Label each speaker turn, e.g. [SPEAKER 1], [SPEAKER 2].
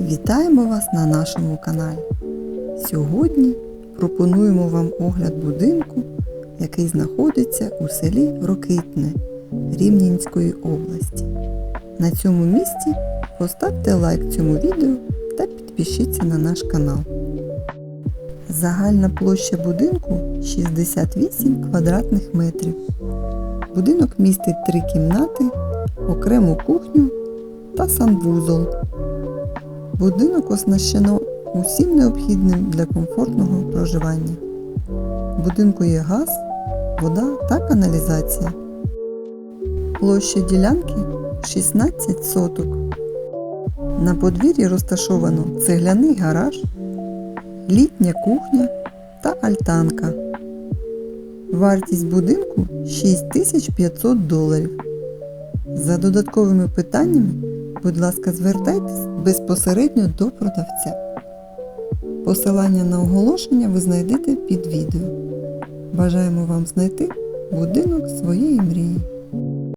[SPEAKER 1] Вітаємо вас на нашому каналі. Сьогодні пропонуємо вам огляд будинку, який знаходиться у селі Рокитне Рівненської області. На цьому місці поставте лайк цьому відео та підпишіться на наш канал. Загальна площа будинку 68 квадратних метрів. Будинок містить три кімнати, окрему кухню та санвузол. Будинок оснащено усім необхідним для комфортного проживання. В будинку є газ, вода та каналізація. Площа ділянки 16 соток. На подвір'ї розташовано цегляний гараж, літня кухня та альтанка. Вартість будинку 6500 доларів. За додатковими питаннями, будь ласка, звертайтесь безпосередньо до продавця. Посилання на оголошення ви знайдете під відео. Бажаємо вам знайти будинок своєї мрії.